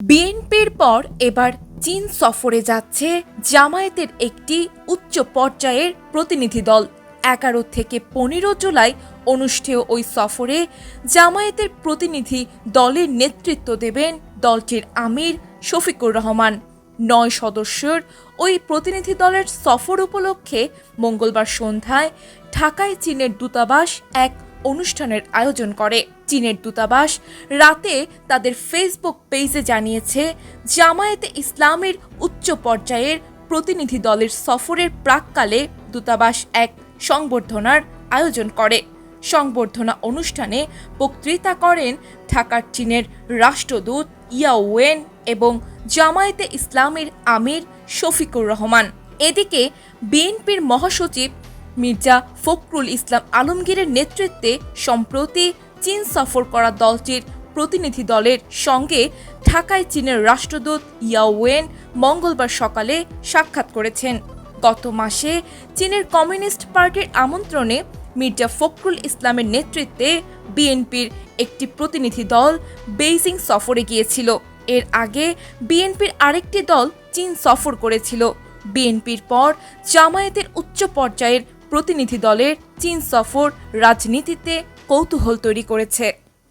বিএনপির পর এবার চীন সফরে যাচ্ছে জামায়াতের একটি উচ্চ পর্যায়ের প্রতিনিধি দল। এগারো থেকে পনেরো জুলাই অনুষ্ঠেয় ওই সফরে জামায়াতের প্রতিনিধি দলের নেতৃত্ব দেবেন দলটির আমির শফিকুর রহমান। নয় সদস্যের ওই প্রতিনিধি দলের সফর উপলক্ষে মঙ্গলবার সন্ধ্যায় ঢাকায় চীনের দূতাবাস এক অনুষ্ঠানের আয়োজন করে। চীনের দূতাবাস রাতে তাদের ফেসবুক পেজে জানিয়েছে, জামায়াতে ইসলামের উচ্চ পর্যায়ের প্রতিনিধি দলের সফরের প্রাককালে দূতাবাস এক সংবর্ধনার আয়োজন করে। সংবর্ধনা অনুষ্ঠানে বক্তৃতা করেন ঢাকার চীনের রাষ্ট্রদূত ইয়াওয়েন এবং জামায়াতে ইসলামের আমির শফিকুর রহমান। এদিকে বিএনপির মহাসচিব মির্জা ফখরুল ইসলাম আলমগীরের নেতৃত্বে সম্প্রতি চীন সফর করা দলটির প্রতিনিধি দলের সঙ্গে ঢাকায় চীনের রাষ্ট্রদূত ইয়াওয়েন মঙ্গলবার সকালে সাক্ষাৎ করেছেন। গত মাসে চীনের কমিউনিস্ট পার্টির আমন্ত্রণে মির্জা ফখরুল ইসলামের নেতৃত্বে বিএনপির একটি প্রতিনিধি দল বেইজিং সফরে গিয়েছিল। এর আগে বিএনপির আরেকটি দল চীন সফর করেছিল। বিএনপির পর জামায়াতের উচ্চ পর্যায়ের প্রতিনিধি দলের চীন সফর রাজনীতিতে কৌতূহল তৈরি করেছে।